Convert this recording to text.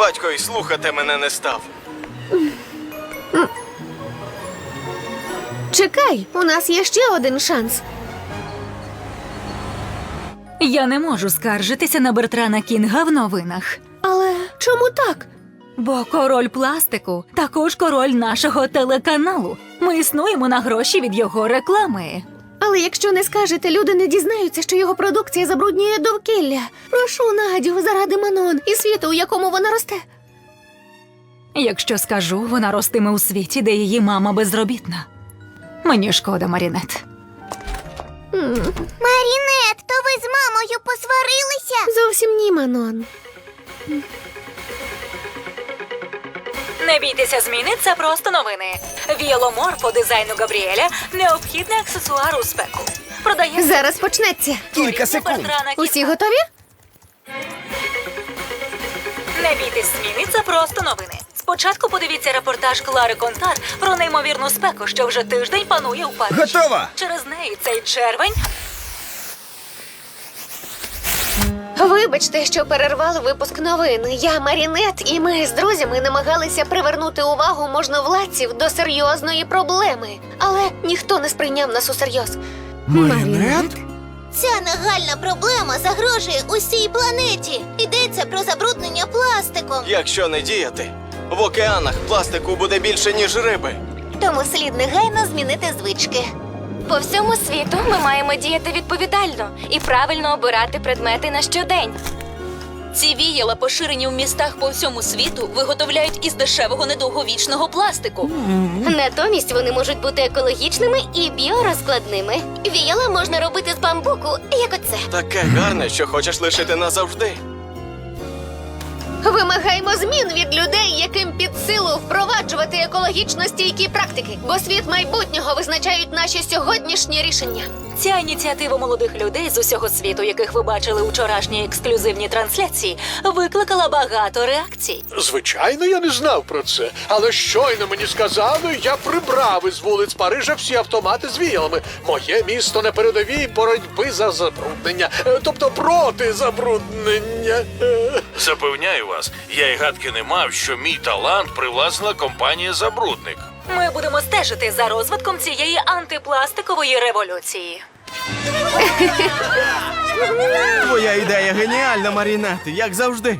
Батько й слухати мене не став. Чекай, у нас є ще один шанс. Я не можу скаржитися на Бертрана Кінга в новинах. Але чому так? Бо король пластику також король нашого телеканалу. Ми існуємо на гроші від його реклами. Але якщо не скажете, люди не дізнаються, що його продукція забруднює довкілля. Прошу Надю, заради Манон і світу, у якому вона росте. Якщо скажу, вона ростиме у світі, де її мама безробітна. Мені шкода, Марінет. Марінет, то ви з мамою посварилися? Зовсім ні, Манон. Не бійтеся зміни, це просто новини. Віяломор по дизайну Габріеля необхідний аксесуар у спеку. Продається Зараз почнеться. Кілька секунд. Усі готові? Не бійтесь зміни, це просто новини. Спочатку подивіться репортаж Клари Контар про неймовірну спеку, що вже тиждень панує у Парижі. Готова! Через неї цей червень Вибачте, що перервали випуск новин. Я Марінет, і ми з друзями намагалися привернути увагу можновладців до серйозної проблеми. Але ніхто не сприйняв нас усерйоз. Марінет? Ця нагальна проблема загрожує усій планеті. Йдеться про забруднення пластиком. Якщо не діяти, в океанах пластику буде більше, ніж риби. Тому слід негайно змінити звички. По всьому світу ми маємо діяти відповідально і правильно обирати предмети на щодень. Ці віяла, поширені в містах по всьому світу, виготовляють із дешевого недовговічного пластику. Натомість вони можуть бути екологічними і біорозкладними. Віяла можна робити з бамбуку, як оце. Таке гарне, що хочеш лишити назавжди. Вимагаємо змін від людей, впроваджувати екологічно стійкі практики, бо світ майбутнього визначають наші сьогоднішні рішення. Ця ініціатива молодих людей з усього світу, яких ви бачили у вчорашній ексклюзивній трансляції, викликала багато реакцій. Звичайно, я не знав про це, але щойно мені сказали, я прибрав із вулиць Парижа всі автомати з віялами. Моє місто на передовій боротьби за забруднення, е, тобто проти забруднення. Запевняю вас, я й гадки не мав, що мій талант привласнила компанія Забрудник. Ми будемо стежити за розвитком цієї антипластикової революції. Твоя ідея геніальна, Марінет, як завжди.